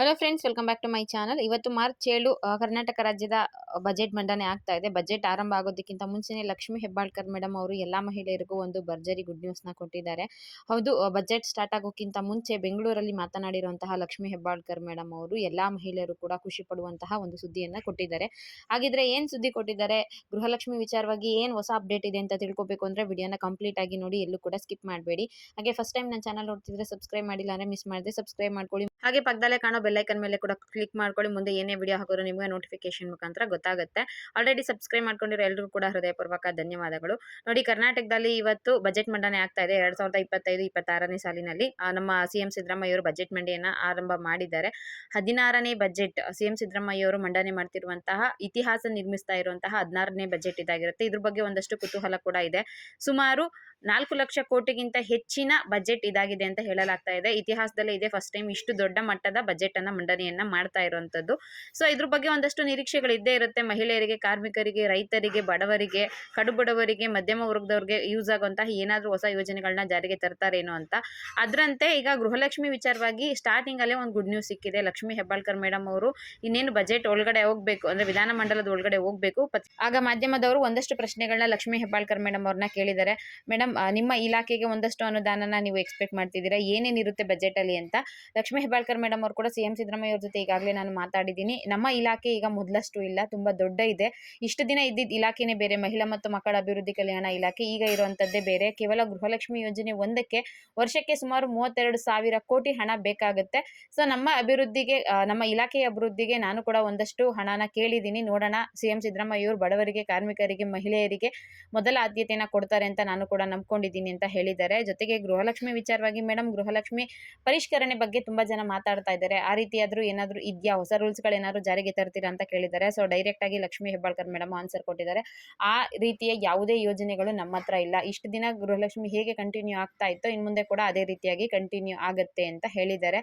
Hello friends welcome back to my channel ಇವತ್ತು March ಏಳು ಕರ್ನಾಟಕ ರಾಜ್ಯದ ಬಜೆಟ್ ಮಂಡನೆ ಆಗ್ತಾ ಇದೆ. ಬಜೆಟ್ ಆರಂಭ ಆಗೋದಕ್ಕಿಂತ ಮುಂಚೆನೇ ಲಕ್ಷ್ಮಿ ಹೆಬ್ಬಾಳ್ಕರ್ ಮೇಡಮ್ ಅವರು ಎಲ್ಲಾ ಮಹಿಳೆಯರಿಗೂ ಒಂದು ಭರ್ಜರಿ ಗುಡ್ ನ್ಯೂಸ್ನ ಕೊಟ್ಟಿದ್ದಾರೆ. ಹೌದು ಬಜೆಟ್ ಸ್ಟಾರ್ಟ್ ಆಗೋಕ್ಕಿಂತ ಮುಂಚೆ ಬೆಂಗಳೂರಲ್ಲಿ ಮಾತನಾಡಿರುವಂತಹ ಲಕ್ಷ್ಮಿ ಹೆಬ್ಬಾಳ್ಕರ್ ಮೇಡಮ್ ಅವರು ಎಲ್ಲಾ ಮಹಿಳೆಯರು ಕೂಡ ಖುಷಿ ಪಡುವಂತಹ ಒಂದು ಸುದ್ದಿಯನ್ನ ಕೊಟ್ಟಿದ್ದಾರೆ. ಹಾಗಿದ್ರೆ ಏನ್ ಸುದ್ದಿ ಕೊಟ್ಟಿದ್ದಾರೆ? ಗೃಹಲಕ್ಷ್ಮಿ ವಿಚಾರವಾಗಿ ಏನ್ ಹೊಸ ಅಪ್ಡೇಟ್ ಇದೆ ಅಂತ ತಿಳ್ಕೊಬೇಕು ಅಂದ್ರೆ ವಿಡಿಯೋನ ಕಂಪ್ಲೀಟ್ ಆಗಿ ನೋಡಿ ಎಲ್ಲೂ ಕೂಡ ಸ್ಕಿಪ್ ಮಾಡಬೇಡಿ. ಹಾಗೆ ಫಸ್ಟ್ ಟೈಮ್ ನನ್ನ ಚಾನಲ್ ನೋಡ್ತಿದ್ರೆ ಸಬ್ಸ್ಕ್ರೈಬ್ ಮಾಡಿಲ್ಲ ಅಂದ್ರೆ ಮಿಸ್ ಮಾಡಿದೆ ಸಬ್ಸ್ಕ್ರೈಬ್ ಮಾಡ್ಕೊಳ್ಳಿ. ಹಾಗೆ ಪಕ್ಕದಲ್ಲೇ ಕಾಣೋ ಬೆಲ್ಲೈಕನ್ ಮೇಲೆ ಕೂಡ ಕ್ಲಿಕ್ ಮಾಡ್ಕೊಳ್ಳಿ. ಮುಂದೆ ಏನೇ ವಿಡಿಯೋ ಹಾಕೋರು ನಿಮಗೆ ನೋಟಿಫಿಕೇಶನ್ ಮುಖಾಂತರ ಗೊತ್ತಾಗುತ್ತೆ. ಆಲ್ರೆಡಿ ಸಬ್ಸ್ಕ್ರೈಬ್ ಮಾಡ್ಕೊಂಡಿರೋ ಎಲ್ಲರೂ ಕೂಡ ಹೃದಯಪೂರ್ವಕ ಧನ್ಯವಾದಗಳು. ನೋಡಿ, ಕರ್ನಾಟಕದಲ್ಲಿ ಇವತ್ತು ಬಜೆಟ್ ಮಂಡನೆ ಆಗ್ತಾ ಇದೆ. ಎರಡ್ ಸಾವಿರದ ಇಪ್ಪತ್ತೈದು, ಇಪ್ಪತ್ತಾರನೇ ಸಾಲಿನಲ್ಲಿ ನಮ್ಮ ಸಿಎಂ ಸಿದ್ದರಾಮಯ್ಯ ಅವರು ಬಜೆಟ್ ಮಂಡನೆಯನ್ನ ಆರಂಭ ಮಾಡಿದ್ದಾರೆ. ಹದಿನಾರನೇ ಬಜೆಟ್ ಸಿಎಂ ಸಿದ್ದರಾಮಯ್ಯ ಅವರು ಮಂಡನೆ ಮಾಡ್ತಿರುವಂತಹ, ಇತಿಹಾಸ ನಿರ್ಮಿಸ್ತಾ ಇರುವಂತಹ ಹದಿನಾರನೇ ಬಜೆಟ್ ಇದಾಗಿರುತ್ತೆ. ಇದ್ರ ಬಗ್ಗೆ ಒಂದಷ್ಟು ಕುತೂಹಲ ಕೂಡ ಇದೆ. ಸುಮಾರು ನಾಲ್ಕು ಲಕ್ಷ ಕೋಟಿಗಿಂತ ಹೆಚ್ಚಿನ ಬಜೆಟ್ ಇದಾಗಿದೆ ಅಂತ ಹೇಳಲಾಗ್ತಾ ಇದೆ. ಇತಿಹಾಸದಲ್ಲೇ ಇದೆ. ಫಸ್ಟ್ ಟೈಮ್ ಇಷ್ಟು ದೊಡ್ಡ ಮಟ್ಟದ ಬಜೆಟ್ ಅನ್ನ, ಮಂಡನೆಯನ್ನ ಮಾಡ್ತಾ ಇರುವಂತದ್ದು ಸೊ ಇದ್ರ ಬಗ್ಗೆ ಒಂದಷ್ಟು ನಿರೀಕ್ಷೆಗಳು ಇದ್ದೇ ಇರುತ್ತೆ. ಮಹಿಳೆಯರಿಗೆ, ಕಾರ್ಮಿಕರಿಗೆ, ರೈತರಿಗೆ, ಬಡವರಿಗೆ ಕಡು ಬಡವರಿಗೆ ಮಧ್ಯಮ ವರ್ಗದವರಿಗೆ ಯೂಸ್ ಆಗುವಂತಹ ಏನಾದರೂ ಹೊಸ ಯೋಜನೆಗಳನ್ನ ಜಾರಿಗೆ ತರ್ತಾರೇನೋ ಅಂತ. ಅದರಂತೆ ಈಗ ಗೃಹಲಕ್ಷ್ಮಿ ವಿಚಾರವಾಗಿ ಸ್ಟಾರ್ಟಿಂಗ್ ಅಲ್ಲೇ ಒಂದು ಗುಡ್ ನ್ಯೂಸ್ ಸಿಕ್ಕಿದೆ. ಲಕ್ಷ್ಮಿ ಹೆಬ್ಬಾಳ್ಕರ್ ಮೇಡಮ್ ಅವರು ಇನ್ನೇನು ಬಜೆಟ್ ಒಳಗಡೆ ಹೋಗ್ಬೇಕು, ಅಂದ್ರೆ ವಿಧಾನಮಂಡಲದ ಒಳಗಡೆ ಹೋಗ್ಬೇಕು. ಆಗ ಮಾಧ್ಯಮದವರು ಒಂದಷ್ಟು ಪ್ರಶ್ನೆಗಳನ್ನ ಲಕ್ಷ್ಮಿ ಹೆಬ್ಬಾಳ್ಕರ್ ಮೇಡಮ್ ಅವ್ರನ್ನ ಕೇಳಿದ್ದಾರೆ. ಮೇಡಮ್ ನಿಮ್ಮ ಇಲಾಖೆಗೆ ಒಂದಷ್ಟು ಅನುದಾನನ ನೀವು ಎಕ್ಸ್ಪೆಕ್ಟ್ ಮಾಡ್ತಿದ್ದೀರಾ? ಏನೇನಿರುತ್ತೆ ಬಜೆಟ್ ಅಲ್ಲಿ? ಅಂತ. ಲಕ್ಷ್ಮಿ ಹೆಬ್ಬಾಳ್ಕರ್ ಮೇಡಮ್ ಅವರು ಕೂಡ ಸಿಎಂ ಸಿದ್ದರಾಮಯ್ಯ ಅವ್ರ ಜೊತೆ ಈಗಾಗಲೇ ನಾನು ಮಾತಾಡಿದ್ದೀನಿ. ನಮ್ಮ ಇಲಾಖೆ ಈಗ ಮೊದಲಷ್ಟು ಇಲ್ಲ, ತುಂಬಾ ದೊಡ್ಡ ಇದೆ. ಇಷ್ಟು ದಿನ ಇದ್ದಿದ್ದ ಇಲಾಖೆನೇ ಬೇರೆ, ಮಹಿಳಾ ಮತ್ತು ಮಕ್ಕಳ ಅಭಿವೃದ್ಧಿ ಕಲ್ಯಾಣ ಇಲಾಖೆ ಈಗ ಇರುವಂತದ್ದೇ ಬೇರೆ. ಕೇವಲ ಗೃಹಲಕ್ಷ್ಮಿ ಯೋಜನೆ ಒಂದಕ್ಕೆ ವರ್ಷಕ್ಕೆ ಸುಮಾರು ಮೂವತ್ತೆರಡು ಸಾವಿರ ಕೋಟಿ ಹಣ ಬೇಕಾಗುತ್ತೆ. ಸೊ ನಮ್ಮ ಅಭಿವೃದ್ಧಿಗೆ ನಮ್ಮ ಇಲಾಖೆಯ ಅಭಿವೃದ್ಧಿಗೆ ನಾನು ಕೂಡ ಒಂದಷ್ಟು ಹಣನ ಕೇಳಿದ್ದೀನಿ. ನೋಡೋಣ ಸಿಎಂ ಸಿದ್ದರಾಮಯ್ಯ ಅವರು ಬಡವರಿಗೆ, ಕಾರ್ಮಿಕರಿಗೆ, ಮಹಿಳೆಯರಿಗೆ ಮೊದಲ ಆದ್ಯತೆಯನ್ನು ಕೊಡ್ತಾರೆ ಅಂತ ನಾನು ಕೂಡ ನಂಬ್ಕೊಂಡಿದ್ದೀನಿ ಅಂತ ಹೇಳಿದ್ದಾರೆ. ಜೊತೆಗೆ ಗೃಹಲಕ್ಷ್ಮಿ ವಿಚಾರವಾಗಿ ಮೇಡಮ್, ಗೃಹಲಕ್ಷ್ಮಿ ಪರಿಷ್ಕರಣೆ ಬಗ್ಗೆ ತುಂಬಾ ಜನ ಮಾತಾಡ್ತಾ ಇದ್ದಾರೆ. ಆ ರೀತಿಯಾದರೂ ಏನಾದ್ರೂ ಇದೆಯಾ? ಹೊಸ ರೂಲ್ಸ್ ಗಳೇನಾದ್ರೂ ಜಾರಿಗೆ ತರ್ತೀರಾ ಅಂತ ಕೇಳಿದ್ದಾರೆ. ಸೊ ಡೈರೆಕ್ಟ್ ಆಗಿ ಲಕ್ಷ್ಮಿ ಹೆಬ್ಬಾಳ್ಕರ್ ಮೇಡಮ್ ಆನ್ಸರ್ ಕೊಟ್ಟಿದ್ದಾರೆ. ಆ ರೀತಿಯ ಯಾವುದೇ ಯೋಜನೆಗಳು ನಮ್ಮ ಹತ್ರ ಇಲ್ಲ. ಇಷ್ಟು ದಿನ ಗೃಹಲಕ್ಷ್ಮಿ ಹೇಗೆ ಕಂಟಿನ್ಯೂ ಆಗ್ತಾ ಇತ್ತೋ ಇನ್ನು ಮುಂದೆ ಕೂಡ ಅದೇ ರೀತಿಯಾಗಿ ಕಂಟಿನ್ಯೂ ಆಗುತ್ತೆ ಅಂತ ಹೇಳಿದ್ದಾರೆ.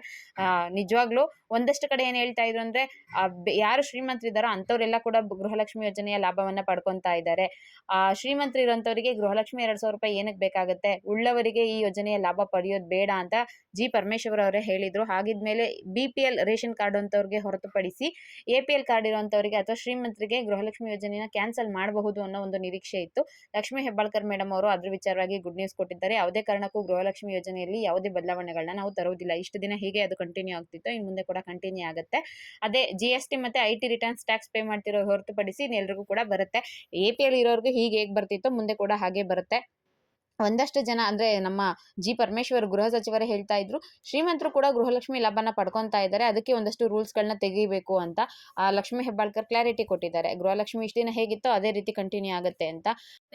ನಿಜವಾಗ್ಲೂ ಒಂದಷ್ಟು ಕಡೆ ಏನ್ ಹೇಳ್ತಾ ಇದ್ರು ಅಂದ್ರೆ ಯಾರು ಶ್ರೀಮಂತರಿದ್ದಾರೋ ಅಂಥವರೆಲ್ಲ ಕೂಡ ಗೃಹಲಕ್ಷ್ಮಿ ಯೋಜನೆಯ ಲಾಭವನ್ನ ಪಡ್ಕೊಂತಾ ಇದ್ದಾರೆ. ಆ, ಶ್ರೀಮಂತರು ಇರೋಂಥವರಿಗೆ ಗೃಹಲಕ್ಷ್ಮಿ ಎರಡ್ ಸಾವಿರ ರೂಪಾಯಿ ಏನಕ್ಕೆ ಬೇಕಾಗುತ್ತೆ? ಉಳ್ಳವರಿಗೆ ಈ ಯೋಜನೆಯ ಲಾಭ ಪಡೆಯೋದು ಬೇಡ ಅಂತ ಜಿ. ಪರಮೇಶ್ವರ್ ಅವರೇ ಹೇಳಿದ್ರು. ಹಾಗಿದ್ಮೇಲೆ B P L ration card ಅಂತವ್ರಿಗೆ ಹೊರತುಪಡಿಸಿ ಎ ಪಿ ಎಲ್ ಕಾರ್ಡ್ ಇರುವಂತವರಿಗೆ ಅಥವಾ ಶ್ರೀಮಂತರಿಗೆ ಗೃಹಲಕ್ಷ್ಮಿ ಯೋಜನೆಯನ್ನ ಕ್ಯಾನ್ಸಲ್ ಮಾಡಬಹುದು ಅನ್ನೋ ಒಂದು ನಿರೀಕ್ಷೆ ಇತ್ತು. ಲಕ್ಷ್ಮೀ ಹೆಬ್ಬಾಳ್ಕರ್ ಮೇಡಮ್ ಅವರು ಅದ್ರ ವಿಚಾರವಾಗಿ ಗುಡ್ ನ್ಯೂಸ್ ಕೊಟ್ಟಿದ್ದಾರೆ. ಯಾವುದೇ ಕಾರಣಕ್ಕೂ ಗೃಹಲಕ್ಷ್ಮಿ ಯೋಜನೆಯಲ್ಲಿ ಯಾವುದೇ ಬದಲಾವಣೆಗಳನ್ನ ನಾವು ತರುವುದಿಲ್ಲ. ಇಷ್ಟು ದಿನ ಹೀಗೆ ಅದು ಕಂಟಿನ್ಯೂ ಆಗ್ತಿತ್ತು ಇನ್ನು ಮುಂದೆ ಕೂಡ ಕಂಟಿನ್ಯೂ ಆಗುತ್ತೆ. ಅದೇ ಜಿ ಎಸ್ ಟಿ ಮತ್ತೆ I T returns tax pay ಮಾಡ್ತಿರೋ ಹೊರತುಪಡಿಸಿ ಎಲ್ರಿಗೂ ಕೂಡ ಬರುತ್ತೆ. ಎ ಪಿ ಎಲ್ ಇರೋರ್ಗೆ ಹೀಗೆ ಹೇಗೆ ಬರ್ತಿತ್ತು ಮುಂದೆ ಕೂಡ ಹಾಗೆ ಬರುತ್ತೆ. ಒಂದಷ್ಟು ಜನ ಅಂದ್ರೆ ನಮ್ಮ ಜಿ ಪರಮೇಶ್ವರ್ ಗೃಹ ಸಚಿವರೇ ಹೇಳ್ತಾ ಇದ್ರು, ಶ್ರೀಮಂತರು ಕೂಡ ಗೃಹಲಕ್ಷ್ಮಿ ಲಾಭನ ಪಡ್ಕೊತಾ ಇದ್ದಾರೆ, ಅದಕ್ಕೆ ಒಂದಷ್ಟು ರೂಲ್ಸ್ ಗಳನ್ನ ತೆಗಿಬೇಕು ಅಂತ ಲಕ್ಷ್ಮಿ ಹೆಬ್ಬಾಳ್ಕರ್ ಕ್ಲಾರಿಟಿ ಕೊಟ್ಟಿದ್ದಾರೆ. ಗೃಹಲಕ್ಷ್ಮಿ ಇಷ್ಟು ದಿನ ಹೇಗಿತ್ತೋ ಅದೇ ರೀತಿ ಕಂಟಿನ್ಯೂ ಆಗುತ್ತೆ ಅಂತ.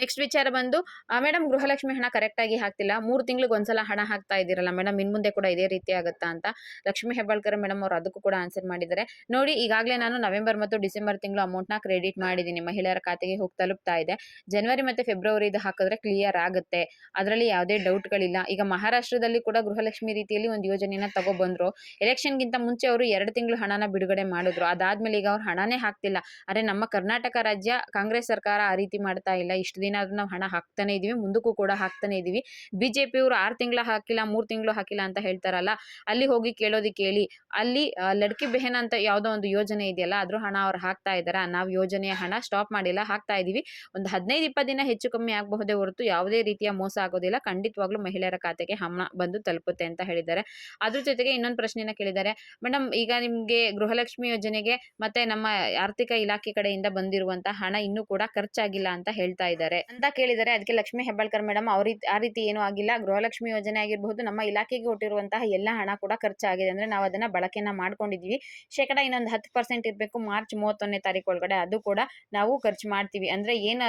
ನೆಕ್ಸ್ಟ್ ವಿಚಾರ ಬಂದು ಮೇಡಮ್ ಗೃಹಲಕ್ಷ್ಮಿ ಹಣ ಕರೆಕ್ಟ್ ಆಗಿ ಹಾಕ್ತಿಲ್ಲ, ಮೂರು ತಿಂಗಳಿಗೆ ಒಂದ್ಸಲ ಹಣ ಹಾಕ್ತಾ ಇದ್ದೀರಲ್ಲ ಮೇಡಮ್ ಇನ್ ಮುಂದೆ ಕೂಡ ಇದೇ ರೀತಿ ಆಗುತ್ತಾ ಅಂತ ಲಕ್ಷ್ಮಿ ಹೆಬ್ಬಾಳ್ಕರ್ ಮೇಡಮ್ ಅವರು ಅದಕ್ಕೂ ಕೂಡ ಆನ್ಸರ್ ಮಾಡಿದ್ದಾರೆ. ನೋಡಿ, ಈಗಾಗಲೇ ನಾನು ನವೆಂಬರ್ ಮತ್ತು ಡಿಸೆಂಬರ್ ತಿಂಗಳು ಅಮೌಂಟ್ನ ಕ್ರೆಡಿಟ್ ಮಾಡಿದ್ದೀನಿ, ಮಹಿಳೆಯರ ಖಾತೆಗೆ ಹೋಗಿ ತಲುಪ್ತಾ ಇದೆ. ಜನವರಿ ಮತ್ತೆ ಫೆಬ್ರವರಿ ಇದು ಹಾಕಿದ್ರೆ ಕ್ಲಿಯರ್ ಆಗುತ್ತೆ. ಅದರಲ್ಲಿ ಯಾವುದೇ ಡೌಟ್ಗಳಿಲ್ಲ. ಈಗ ಮಹಾರಾಷ್ಟ್ರದಲ್ಲಿ ಕೂಡ ಗೃಹಲಕ್ಷ್ಮಿ ರೀತಿಯಲ್ಲಿ ಒಂದು ಯೋಜನೆಯನ್ನ ತಗೊಬಂದ್ರು. ಎಲೆಕ್ಷನ್ಗಿಂತ ಮುಂಚೆ ಅವರು ಎರಡು ತಿಂಗಳು ಹಣನ ಬಿಡುಗಡೆ ಮಾಡಿದ್ರು. ಅದಾದ್ಮೇಲೆ ಈಗ ಅವ್ರು ಹಣನೇ ಹಾಕ್ತಿಲ್ಲ. ಆದರೆ ನಮ್ಮ ಕರ್ನಾಟಕ ರಾಜ್ಯ, ಕಾಂಗ್ರೆಸ್ ಸರ್ಕಾರ ಆ ರೀತಿ ಮಾಡ್ತಾ ಇಲ್ಲ. ಇಷ್ಟು ದಿನ ಆದ್ರೂ ನಾವು ಹಣ ಹಾಕ್ತಾನೆ ಇದೀವಿ, ಮುಂದಕ್ಕೂ ಕೂಡ ಹಾಕ್ತಾನೆ ಇದೀವಿ. ಬಿಜೆಪಿ ಅವರು ಆರು ತಿಂಗಳು ಹಾಕಿಲ್ಲ, ಮೂರು ತಿಂಗಳು ಹಾಕಿಲ್ಲ ಅಂತ ಹೇಳ್ತಾರಲ್ಲ, ಅಲ್ಲಿ ಹೋಗಿ ಕೇಳೋದಕ್ಕೆ ಹೇಳಿ ಅಲ್ಲಿ ಲಡ್ಕಿ ಬೆಹನ್ ಅಂತ ಯಾವುದೋ ಒಂದು ಯೋಜನೆ ಇದೆಯಲ್ಲ, ಅದ್ರ ಹಣ ಅವ್ರು ಹಾಕ್ತಾ ಇದಾರ ನಾವು ಯೋಜನೆಯ ಹಣ ಸ್ಟಾಪ್ ಮಾಡಿಲ್ಲ, ಹಾಕ್ತಾ ಇದೀವಿ. ಒಂದು ಹದಿನೈದು, ಇಪ್ಪತ್ತು ದಿನ ಹೆಚ್ಚು ಕಮ್ಮಿ ಆಗಬಹುದೇ ಹೊರತು ಯಾವುದೇ ರೀತಿಯ ಮೋಸ ಆಗೋದಿಲ್ಲ. ಖಂಡಿತವಾಗ್ಲೂ ಮಹಿಳೆಯರ ಖಾತೆಗೆ ಹಣ ಬಂದು ತಲುಪುತ್ತೆ ಅಂತ ಹೇಳಿದ್ದಾರೆ. ಅದ್ರ ಜೊತೆಗೆ ಇನ್ನೊಂದು ಪ್ರಶ್ನೆನ ಕೇಳಿದ್ದಾರೆ. ಮೇಡಮ್ ಈಗ ನಿಮ್ಗೆ ಗೃಹಲಕ್ಷ್ಮಿ ಯೋಜನೆಗೆ ಮತ್ತೆ ನಮ್ಮ ಆರ್ಥಿಕ ಇಲಾಖೆ ಕಡೆಯಿಂದ ಬಂದಿರುವಂತಹ ಹಣ ಇನ್ನೂ ಕೂಡ ಖರ್ಚಾಗಿಲ್ಲ ಅಂತ ಹೇಳ್ತಾ ಇದ್ದಾರೆ. ಅಂತ ಕೇಳಿದರೆ ಅದಕ್ಕೆ ಲಕ್ಷ್ಮಿ ಹೆಬ್ಬಾಳ್ಕರ್ ಮೇಡಮ್ ಅವ್ರ ಆ ರೀತಿ ಏನೂ ಆಗಿಲ್ಲ. ಗೃಹಲಕ್ಷ್ಮಿ ಯೋಜನೆ ಆಗಿರಬಹುದು, ನಮ್ಮ ಇಲಾಖೆಗೆ ಕೊಟ್ಟಿರುವಂತಹ ಎಲ್ಲ ಹಣ ಕೂಡ ಖರ್ಚಾಗಿದೆ ಅಂದ್ರೆ ನಾವು ಅದನ್ನ ಬಳಕೆನ ಮಾಡ್ಕೊಂಡಿದ್ವಿ ಶೇಕಡ ಇನ್ನೊಂದು ಹತ್ತು ಪರ್ಸೆಂಟ್ ಇರಬೇಕು ಮಾರ್ಚ್ ಮೂವತ್ತೊಂದನೇ ತಾರೀಕು ಒಳಗಡೆ ಅದು ಕೂಡ ನಾವು ಖರ್ಚು ಮಾಡ್ತೀವಿ. ಅಂದ್ರೆ ಏನು,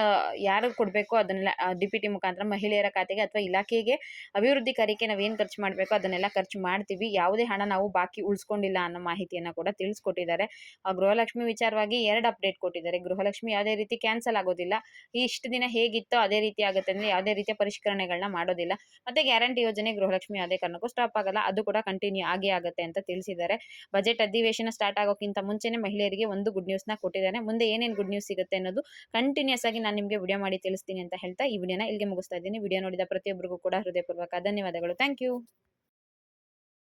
ಯಾರು ಕೊಡಬೇಕು ಅದನ್ನೆಲ್ಲ ಡಿ ಪಿ ಟಿ ಮುಖಾಂತರ ಮಹಿಳೆಯರ ಖಾತೆಗೆ ಅಥವಾ ಇಲಾಖೆಗೆ ಅಭಿವೃದ್ಧಿ ಕಾರ್ಯಕ್ಕೆ ನಾವು ಏನು ಖರ್ಚು ಮಾಡಬೇಕು ಅದನ್ನೆಲ್ಲ ಖರ್ಚು ಮಾಡ್ತೀವಿ. ಯಾವುದೇ ಹಣ ನಾವು ಬಾಕಿ ಉಳಿಸ್ಕೊಂಡಿಲ್ಲ ಅನ್ನೋ ಮಾಹಿತಿಯನ್ನ ಕೂಡ ತಿಳಿಸ್ಕೊಟ್ಟಿದ್ದಾರೆ. ಆ ಗೃಹಲಕ್ಷ್ಮಿ ವಿಚಾರವಾಗಿ ಎರಡು ಅಪ್ಡೇಟ್ ಕೊಟ್ಟಿದ್ದಾರೆ. ಗೃಹಲಕ್ಷ್ಮಿ ಯಾವುದೇ ರೀತಿ ಕ್ಯಾನ್ಸಲ್ ಆಗೋದಿಲ್ಲ. ಈ ಇಷ್ಟು ದಿನ ಹೇಗಿತ್ತೋ ಅದೇ ರೀತಿ ಆಗುತ್ತೆ ಅಂದ್ರೆ ಯಾವುದೇ ರೀತಿಯ ಪರಿಷ್ಕರಣೆಗಳನ್ನ ಮಾಡೋದಿಲ್ಲ. ಮತ್ತೆ ಗ್ಯಾರಂಟಿ ಯೋಜನೆ ಗೃಹಲಕ್ಷ್ಮಿ ಯಾವುದೇ ಕಾರಣಕ್ಕೂ ಸ್ಟಾಪ್ ಆಗಲ್ಲ. ಅದು ಕೂಡ ಕಂಟಿನ್ಯೂ ಆಗೇ ಆಗುತ್ತೆ ಅಂತ ತಿಳಿಸಿದ್ದಾರೆ. ಬಜೆಟ್ ಅಧಿವೇಶನ ಸ್ಟಾರ್ಟ್ ಆಗೋಕ್ಕಿಂತ ಮುಂಚೆನೇ ಮಹಿಳೆಯರಿಗೆ ಒಂದು ಗುಡ್ ನ್ಯೂಸ್ನ ಕೊಟ್ಟಿದ್ದಾರೆ. ಮುಂದೆ ಏನೇನು ಗುಡ್ ನ್ಯೂಸ್ ಸಿಗುತ್ತೆ ಅನ್ನೋದು ಕಂಟಿನ್ಯೂಸ್ ಆಗಿ ನಾನು ನಿಮಗೆ ವಿಡಿಯೋ ಮಾಡಿ ತಿಳಿಸ್ತೀನಿ ಅಂತ ಹೇಳ್ತಾ ಈ ವಿಡಿಯೋನ ಇಲ್ಲಿಗೆ ಮುಗಿಸ್ತಾ ಇದ್ದೀನಿ. ವಿಡಿಯೋ ನೋಡಿದ ಪ್ರತಿಯೊಬ್ಬರಿಗೂ ಕೂಡ ಹೃದಯಪೂರ್ವಕ ಧನ್ಯವಾದಗಳು. Thank you